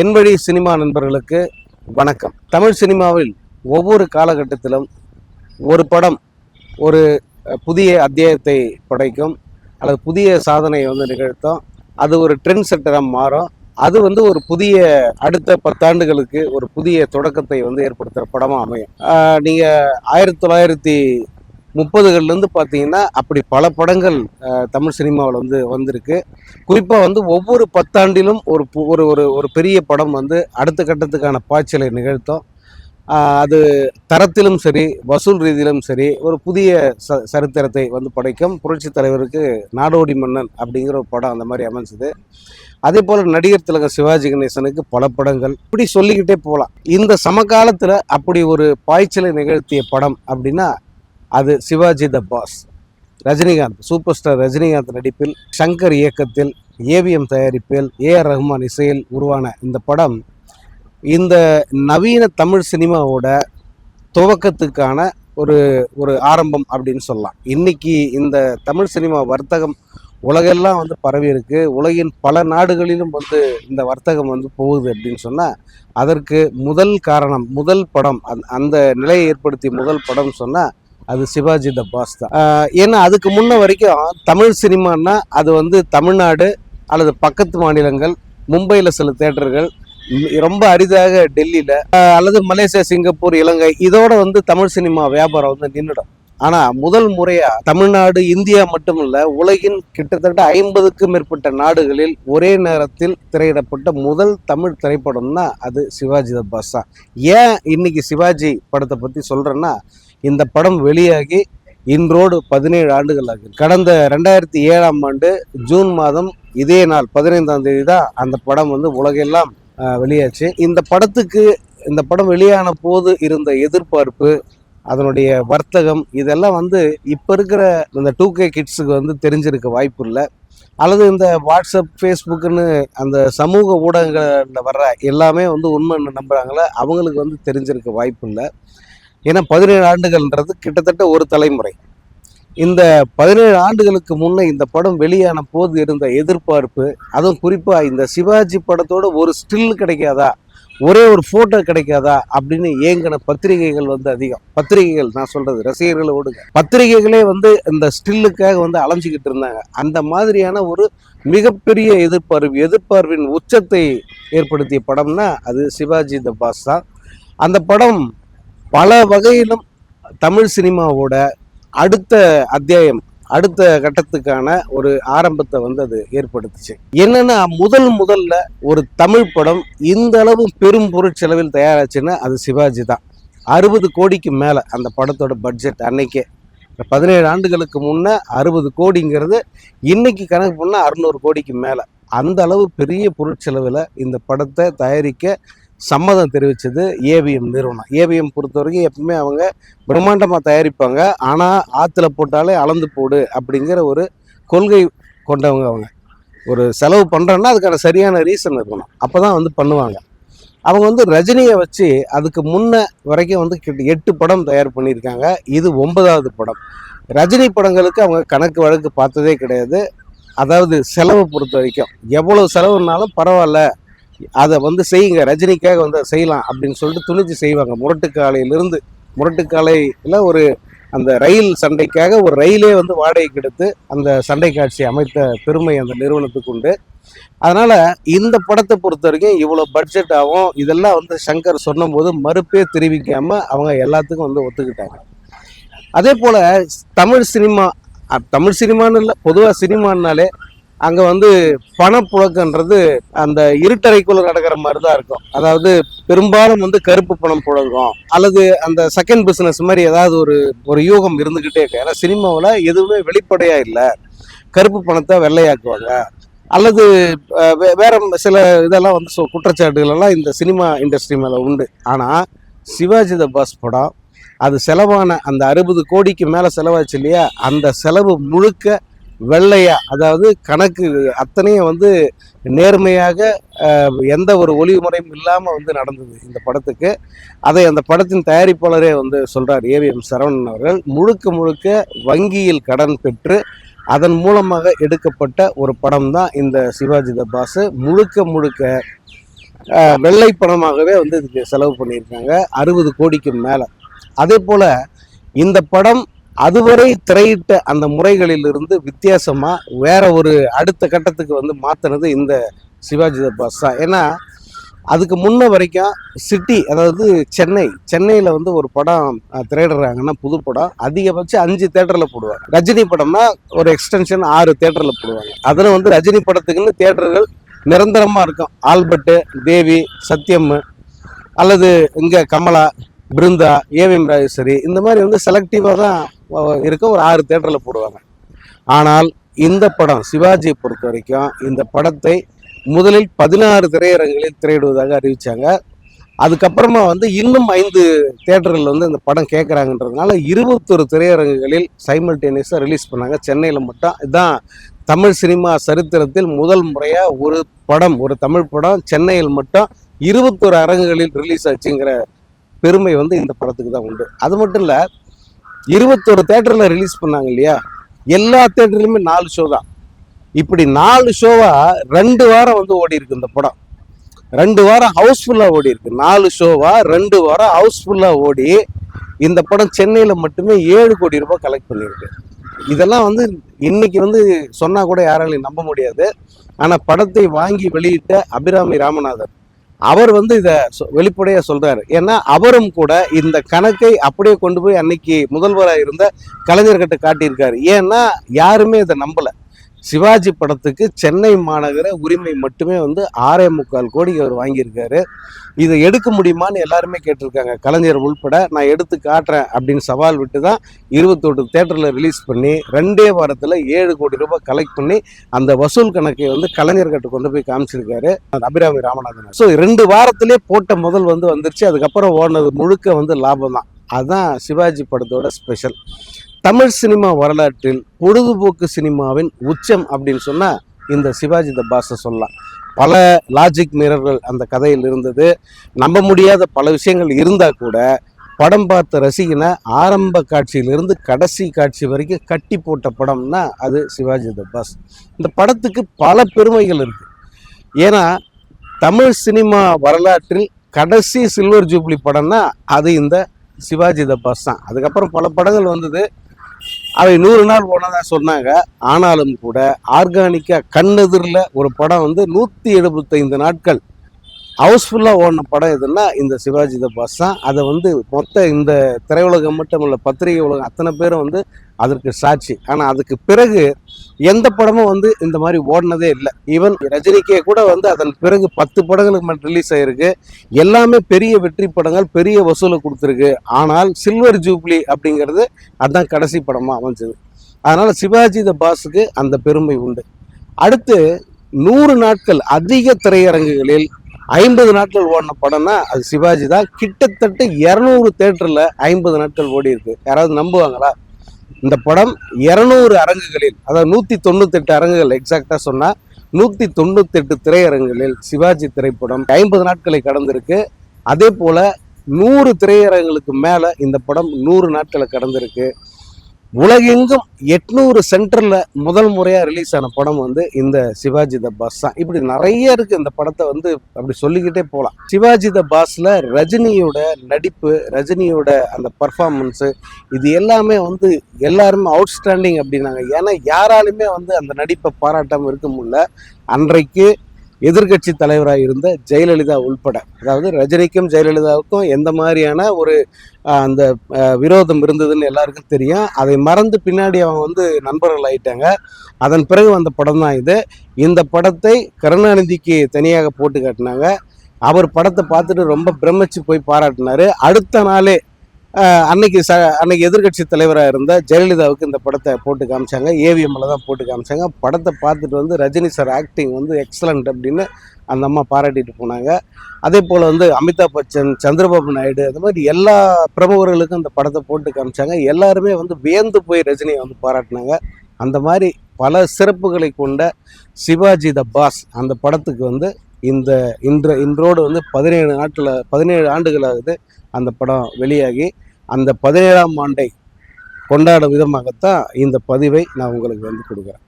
என் வழி சினிமா நண்பர்களுக்கு வணக்கம். தமிழ் சினிமாவில் ஒவ்வொரு காலகட்டத்திலும் ஒரு படம் ஒரு புதிய அத்தியாயத்தை படைக்கும் அல்லது புதிய சாதனையை வந்து நிகழ்த்தும். அது ஒரு ட்ரெண்ட் செட்டராக மாறும். அது வந்து ஒரு புதிய அடுத்த பத்தாண்டுகளுக்கு ஒரு புதிய தொடக்கத்தை வந்து ஏற்படுத்துகிற படமாக அமையும். நீங்கள் ஆயிரத்தி தொள்ளாயிரத்தி முப்பதுகள்லேருந்து பார்த்தீங்கன்னா அப்படி பல படங்கள் தமிழ் சினிமாவில் வந்து வந்திருக்கு. குறிப்பாக வந்து ஒவ்வொரு பத்தாண்டிலும் ஒரு பு- ஒரு ஒரு ஒரு பெரிய படம் வந்து அடுத்த கட்டத்துக்கான பாய்ச்சலை நிகழ்த்தும். அது தரத்திலும் சரி வசூல் ரீதியிலும் சரி ஒரு புதிய ச சரித்திரத்தை வந்து படைக்கும். புரட்சி தலைவருக்கு நாடோடி மன்னன் அப்படிங்கிற ஒரு படம் அந்த மாதிரி அமைஞ்சது. அதே போல் நடிகர் திலகம் சிவாஜி கணேசனுக்கு பல படங்கள். இப்படி சொல்லிக்கிட்டே போகலாம். இந்த சமகாலத்தில் அப்படி ஒரு பாய்ச்சலை நிகழ்த்திய படம் அப்படின்னா அது Sivaji the boss. Rajinikanth super star Rajinikanth நடிப்பில் சங்கர் இயக்கத்தில் ஏவிஎம் தயாரிப்பில் ஏஆர் ரஹ்மான் இசையில் உருவான இந்த படம் இந்த நவீன தமிழ் சினிமாவோட துவக்கத்துக்கான ஒரு ஒரு ஆரம்பம் அப்படின்னு சொல்லலாம். இன்னைக்கு இந்த தமிழ் சினிமா வர்த்தகம் உலகெல்லாம் வந்து பரவி இருக்கு. உலகின் பல நாடுகளிலும் வந்து இந்த வர்த்தகம் வந்து போகுது அப்படின்னு சொன்னால் அதற்கு முதல் காரணம் முதல் படம் அந் அந்த நிலையை ஏற்படுத்திய முதல் படம் சொன்னால் அது சிவாஜி த பாஸ் தான். ஏன்னா அதுக்கு முன்ன வரைக்கும் தமிழ் சினிமான்னா அது வந்து தமிழ்நாடு அல்லது பக்கத்து மாநிலங்கள் மும்பையில் சில தேட்டர்கள் ரொம்ப அரிதாக டெல்லியில் அல்லது மலேசியா சிங்கப்பூர் இலங்கை இதோட வந்து தமிழ் சினிமா வியாபாரம் வந்து நின்றுடும் ஆனால் முதல் முறையாக தமிழ்நாடு இந்தியா மட்டுமல்ல உலகின் கிட்டத்தட்ட ஐம்பதுக்கும் மேற்பட்ட நாடுகளில் ஒரே நேரத்தில் திரையிடப்பட்ட முதல் தமிழ் திரைப்படம்னா அது சிவாஜி த தான். ஏன் இன்னைக்கு சிவாஜி படத்தை பற்றி சொல்கிறேன்னா இந்த படம் வெளியாகி இன்றோடு பதினேழு ஆண்டுகள் ஆகுது. கடந்த ரெண்டாயிரத்தி ஏழாம் ஆண்டு ஜூன் மாதம் இதே நாள் பதினைந்தாம் தேதி தான் அந்த படம் வந்து உலகெல்லாம் வெளியாச்சு. இந்த படத்துக்கு இந்த படம் வெளியான போது இருந்த எதிர்பார்ப்பு அதனுடைய வர்த்தகம் இதெல்லாம் வந்து இப்போ இருக்கிற இந்த டூ கே கிட்ஸுக்கு வந்து தெரிஞ்சிருக்க வாய்ப்பு இல்லை. அல்லது இந்த வாட்ஸ்அப் ஃபேஸ்புக்குன்னு அந்த சமூக ஊடகங்களில் வர்ற எல்லாமே வந்து உண்மைன்னு நம்புகிறாங்களே அவங்களுக்கு வந்து தெரிஞ்சிருக்க வாய்ப்பு இல்லை. ஏன்னா பதினேழு ஆண்டுகள்ன்றது கிட்டத்தட்ட ஒரு தலைமுறை. இந்த பதினேழு ஆண்டுகளுக்கு முன்னே இந்த படம் வெளியான போது இருந்த எதிர்பார்ப்பு அதுவும் குறிப்பாக இந்த சிவாஜி படத்தோட ஒரு ஸ்டில் கிடைக்காதா ஒரே ஒரு ஃபோட்டோ கிடைக்காதா அப்படின்னு ஏங்கின பத்திரிகைகள் வந்து அதிகம். பத்திரிகைகள் நான் சொல்றது ரசிகர்களை ஓடுங்க பத்திரிகைகளே வந்து இந்த ஸ்டில்லுக்காக வந்து அலைஞ்சிக்கிட்டு இருந்தாங்க. அந்த மாதிரியான ஒரு மிகப்பெரிய எதிர்பார்ப்பு எதிர்பார்ப்பின் உச்சத்தை ஏற்படுத்திய படம்னா அது சிவாஜி த பாஸ் தான். அந்த படம் பல வகையிலும் தமிழ் சினிமாவோட அடுத்த அத்தியாயம் அடுத்த கட்டத்துக்கான ஒரு ஆரம்பத்தை வந்து அது ஏற்படுத்துச்சு. என்னன்னா முதல் முதல்ல ஒரு தமிழ் படம் இந்த அளவு பெரும் பொருட்செலவில் தயாராச்சுன்னா அது சிவாஜி தான். அறுபது கோடிக்கு மேலே அந்த படத்தோட பட்ஜெட் அன்னைக்கே. பதினேழு ஆண்டுகளுக்கு முன்னே அறுபது கோடிங்கிறது இன்னைக்கு கணக்கு பண்ணால் அறுநூறு கோடிக்கு மேலே. அந்த அளவு பெரிய பொருட்செலவில் இந்த படத்தை தயாரிக்க சம்மதம் தெரிவித்தது ஏவிஎம் நிறுவனம். ஏவிஎம் பொறுத்த வரைக்கும் எப்பவுமே அவங்க பிரம்மாண்டமாக தயாரிப்பாங்க. ஆனால் ஆற்றுல போட்டாலே அளந்து போடு அப்படிங்கிற ஒரு கொள்கை கொண்டவங்க அவங்க. ஒரு செலவு பண்ணுறோன்னா அதுக்கான சரியான ரீசன் இருக்கணும். அப்போ தான் வந்து பண்ணுவாங்க. அவங்க வந்து ரஜினியை வச்சு அதுக்கு முன்ன வரைக்கும் வந்து கிட்ட எட்டு படம் தயார் பண்ணியிருக்காங்க. இது ஒன்பதாவது படம். ரஜினி படங்களுக்கு அவங்க கணக்கு வழக்கு பார்த்ததே கிடையாது. அதாவது செலவை பொறுத்த வரைக்கும். எவ்வளோ செலவுனாலும் பரவாயில்ல. அதை வந்து செய்யுங்க ரஜினிக்காக வந்து அதை செய்யலாம் அப்படின்னு சொல்லிட்டு துணிச்சு செய்வாங்க. முரட்டுக்காலையிலிருந்து முரட்டுக்காலையில் ஒரு அந்த ரயில் சண்டைக்காக ஒரு ரயிலே வந்து வாடகைக்கு எடுத்து அந்த சண்டை காட்சி அமைத்த பெருமை அந்த நிறுவனத்துக்கு உண்டு. அதனால் இந்த படத்தை பொறுத்த வரைக்கும் இவ்வளோ பட்ஜெட் ஆகும் இதெல்லாம் வந்து சங்கர் சொன்னபோது மறுப்பே தெரிவிக்காமல் அவங்க எல்லாத்துக்கும் வந்து ஒத்துக்கிட்டாங்க. அதே போல் தமிழ் சினிமா தமிழ் சினிமான்னு இல்லை பொதுவாக சினிமானாலே அங்கே வந்து பணப்புழக்கன்றது அந்த இருட்டறைக்குள்ள நடக்கிற மாதிரி தான் இருக்கும். அதாவது பெரும்பாலும் வந்து கருப்பு பணம் புழங்கும். அல்லது அந்த செகண்ட் பிஸ்னஸ் மாதிரி ஏதாவது ஒரு ஒரு யூகம் இருந்துக்கிட்டே இருக்கு. ஏன்னா சினிமாவில் எதுவுமே வெளிப்படையாக இல்லை. கருப்பு பணத்தை வெள்ளையாக்குவாங்க. அல்லது வேற சில இதெல்லாம் வந்து சொ- குற்றச்சாட்டுகளெல்லாம் இந்த சினிமா இண்டஸ்ட்ரி மேலே உண்டு. ஆனால் சிவாஜி த பாஸ் படம் அது செலவான அந்த அறுபது கோடிக்கு மேலே செலவாச்சு இல்லையா? அந்த செலவு முழுக்க வெள்ளையா அதாவது கணக்கு அத்தனையும் வந்து நேர்மையாக எந்த ஒரு ஒளிவு முறையும் இல்லாமல் வந்து நடந்தது இந்த படத்துக்கு. அதை அந்த படத்தின் தயாரிப்பாளரே வந்து சொல்கிறார் ஏவிஎம் சரவணன் அவர்கள். முழுக்க முழுக்க வங்கியில் கடன் பெற்று அதன் மூலமாக எடுக்கப்பட்ட ஒரு படம் தான் இந்த சிவாஜி தபாஸு முழுக்க முழுக்க வெள்ளை படமாகவே வந்து இதுக்கு செலவு பண்ணியிருக்காங்க. அறுபது கோடிக்கு மேலே. அதே போல் இந்த படம் அதுவரை திரையிட்ட அந்த முறைகளிலிருந்து வித்தியாசமாக வேற ஒரு அடுத்த கட்டத்துக்கு வந்து மாற்றினது இந்த சிவாஜி தபாஸ் தான். ஏன்னா அதுக்கு முன்ன வரைக்கும் சிட்டி அதாவது சென்னை சென்னையில் வந்து ஒரு படம் திரையிடுறாங்கன்னா புது படம் அதிகபட்சம் அஞ்சு தேட்டரில் போடுவாங்க. ரஜினி படம்னா ஒரு எக்ஸ்டென்ஷன் ஆறு தேட்டரில் போடுவாங்க. அதில் வந்து ரஜினி படத்துக்குன்னு தேட்டர்கள் நிரந்தரமாக இருக்கும். ஆல்பர்ட்டு தேவி சத்யம் அல்லது இங்கே கமலா பிருந்தா ஏவிஎம் ராஜேஸ்வரி இந்த மாதிரி வந்து செலக்டிவாக தான் இருக்க ஒரு ஆறு தேட்டரில் போடுவாங்க. ஆனால் இந்த படம் சிவாஜியை பொறுத்த வரைக்கும் இந்த படத்தை முதலில் பதினாறு திரையரங்குகளில் திரையிடுவதாக அறிவித்தாங்க அதுக்கப்புறமா வந்து இன்னும் ஐந்து தேட்டர்கள் வந்து இந்த படம் கேட்குறாங்கன்றதுனால இருபத்தொரு திரையரங்குகளில் சைமல்டேனியஸாக ரிலீஸ் பண்ணாங்க. சென்னையில் மட்டும். இதுதான் தமிழ் சினிமா சரித்திரத்தில் முதல் முறையாக ஒரு படம் ஒரு தமிழ் படம் சென்னையில் மட்டும் இருபத்தொரு அரங்குகளில் ரிலீஸ் ஆச்சுங்கிற பெருமை வந்து இந்த படத்துக்கு தான் உண்டு. அது மட்டும் இல்லை இருபத்தொரு தேட்டரில் ரிலீஸ் பண்ணாங்க இல்லையா? எல்லா தேட்டர்லையுமே நாலு ஷோ தான். இப்படி நாலு ஷோவாக ரெண்டு வாரம் வந்து ஓடி இருக்கு இந்த படம். ரெண்டு வாரம் ஹவுஸ்ஃபுல்லாக ஓடி இருக்கு. நாலு ஷோவாக ரெண்டு வாரம் ஹவுஸ்ஃபுல்லாக ஓடி இந்த படம் சென்னையில் மட்டுமே ஏழு கோடி ரூபாய் கலெக்ட் பண்ணியிருக்கு. இதெல்லாம் வந்து இன்னைக்கு வந்து சொன்னால் கூட யாராலையும் நம்ப முடியாது. ஆனால் படத்தை வாங்கி வெளியிட்ட அபிராமி ராமநாதன். அவர் வந்து இதை வெளிப்படையாக சொல்கிறார் ஏன்னா அவரும் கூட இந்த கணக்கை அப்படியே கொண்டு போய் அன்னைக்கு முதல்வராக இருந்த கலைஞர்கிட்ட காட்டியிருக்காரு. ஏன்னா யாருமே இதை நம்பலை. சிவாஜி படத்துக்கு சென்னை மாநகர உரிமை மட்டுமே வந்து ஆறே முக்கால் கோடி அவர் வாங்கியிருக்காரு. இதை எடுக்க முடியுமான்னு எல்லாருமே கேட்டிருக்காங்க. கலைஞர் உள்பட நான் எடுத்து காட்டுறேன் அப்படின்னு சவால் விட்டு தான் இருபத்தொட்டு தேட்டரில் ரிலீஸ் பண்ணி ரெண்டே வாரத்தில் ஏழு கோடி ரூபாய் கலெக்ட் பண்ணி அந்த வசூல் கணக்கை வந்து கலைஞர்கிட்ட கொண்டு போய் காமிச்சிருக்காரு. அபிராமி ராமநாதன். ஸோ ரெண்டு வாரத்திலே போட்ட முதல் வந்து வந்துருச்சு. அதுக்கப்புறம் ஓடினது முழுக்க வந்து லாபம் தான் அதுதான் சிவாஜி படத்தோட ஸ்பெஷல் தமிழ் சினிமா வரலாற்றில் பொழுதுபோக்கு சினிமாவின் உச்சம் அப்படின்னு சொன்னால் இந்த சிவாஜி த பாஸை சொல்லலாம். பல லாஜிக் மிரர்கள் அந்த கதையில் இருந்தது. நம்ப முடியாத பல விஷயங்கள் இருந்தால் கூட படம் பார்த்த ரசிகனை ஆரம்ப காட்சியிலிருந்து கடைசி காட்சி வரைக்கும் கட்டி போட்ட படம்னா அது சிவாஜி த பாஸ். இந்த படத்துக்கு பல பெருமைகள் இருக்கு. ஏன்னா தமிழ் சினிமா வரலாற்றில் கடைசி சில்வர் ஜூப்ளி படம்னா அது இந்த சிவாஜி த பாஸ் தான். அதுக்கப்புறம் பல படங்கள் வந்தது. அவை நூறு நாள் போனதாக சொன்னாங்க. ஆனாலும் கூட ஆர்கானிக்காக கண்ணெதிரில் ஒரு படம் வந்து நூற்றி எழுபத்தைந்து நாட்கள் ஹவுஸ்ஃபுல்லாக ஓடின படம் எதுன்னா இந்த சிவாஜி த பாஸ் தான். அதை வந்து மொத்த இந்த திரையுலகம் மட்டும் இல்லை பத்திரிகை உலகம் அத்தனை பேரும் வந்து அதற்கு சாட்சி. ஆனால் அதுக்கு பிறகு எந்த படமும் வந்து இந்த மாதிரி ஓடினதே இல்லை. ஈவன் ரஜினிக்கே கூட வந்து அதன் பிறகு பத்து படங்களுக்கு மட்டும் ரிலீஸ் ஆகிருக்கு எல்லாமே பெரிய வெற்றி படங்கள் பெரிய வசூலை கொடுத்துருக்கு. ஆனால் சில்வர் ஜூப்ளி அப்படிங்கிறது அதுதான் கடைசி படமாக அமைஞ்சது. அதனால் சிவாஜி த பாஸுக்கு அந்த பெருமை உண்டு. அடுத்து நூறு நாட்கள் அதிக திரையரங்குகளில் ஐம்பது நாட்கள் ஓடின படம்னா அது சிவாஜி தான். கிட்டத்தட்ட இரநூறு தேட்டரில் ஐம்பது நாட்கள் ஓடி இருக்கு. யாராவது நம்புவாங்களா? இந்த படம் இரநூறு அரங்குகளில் அதாவது நூற்றி தொண்ணூத்தெட்டு அரங்குகள் எக்ஸாக்டாக சொன்னால் நூற்றி தொண்ணூத்தெட்டு திரையரங்குகளில் சிவாஜி திரைப்படம் ஐம்பது நாட்களை கடந்திருக்கு. அதே போல் நூறு திரையரங்குகளுக்கு மேலே இந்த படம் நூறு நாட்களை கடந்திருக்கு. உலகெங்கும் எட்நூறு சென்டரில் முதல் முறையாக ரிலீஸ் ஆன படம் வந்து இந்த சிவாஜி த பாஸ் தான். இப்படி நிறைய இருக்குது இந்த படத்தை வந்து அப்படி சொல்லிக்கிட்டே போகலாம் சிவாஜி த பாஸில் ரஜினியோட நடிப்பு ரஜினியோட அந்த பர்ஃபார்மன்ஸு இது எல்லாமே வந்து எல்லாருமே அவுட்ஸ்டாண்டிங் அப்படின்னாங்க. ஏன்னா யாராலுமே வந்து அந்த நடிப்பை பாராட்டாமல் இருக்க முடியல. அன்றைக்கு எதிர்க்கட்சி தலைவராக இருந்த ஜெயலலிதா உள்பட. அதாவது ரஜினிக்கும் ஜெயலலிதாவுக்கும் எந்த மாதிரியான ஒரு அந்த விரோதம் இருந்ததுன்னு எல்லாருக்கும் தெரியும். அதை மறந்து பின்னாடி அவங்க வந்து நண்பர்கள் ஆயிட்டாங்க. அதன் பிறகு வந்த படம் தான் இது. இந்த படத்தை கருணாநிதிக்கு தனியாக போட்டு காட்டினாங்க. அவர் படத்தை பார்த்துட்டு ரொம்ப பிரமிச்சு போய் பாராட்டினாரு. அடுத்த நாளே அன்னைக்கு ச அன்னைக்கு எதிர்க்கட்சி தலைவராக இருந்த ஜெயலலிதாவுக்கு இந்த படத்தை போட்டு காமிச்சாங்க. ஏவிஎம்மில் தான் போட்டு காமிச்சாங்க. படத்தை பார்த்துட்டு வந்து ரஜினி சார் ஆக்டிங் வந்து எக்ஸலண்ட் அப்படின்னு அந்த அம்மா பாராட்டிட்டு போனாங்க. அதே போல் வந்து அமிதாப் பச்சன் சந்திரபாபு நாயுடு அந்த மாதிரி எல்லா பிரமுகர்களுக்கும் இந்த படத்தை போட்டு காமிச்சாங்க. எல்லாருமே வந்து வியந்து போய் ரஜினியை வந்து பாராட்டினாங்க. அந்த மாதிரி பல சிறப்புகளை கொண்ட சிவாஜி த பாஸ் அந்த படத்துக்கு வந்து இந்த இன்று இன்றோடு வந்து பதினேழு நாட்டில் பதினேழு ஆண்டுகள் ஆகுது. அந்த படம் வெளியாகி அந்த பதினேழாம் ஆண்டை கொண்டாடும் விதமாகத்தான் இந்த பதிவை நான் உங்களுக்கு வந்து கொடுக்குறேன்.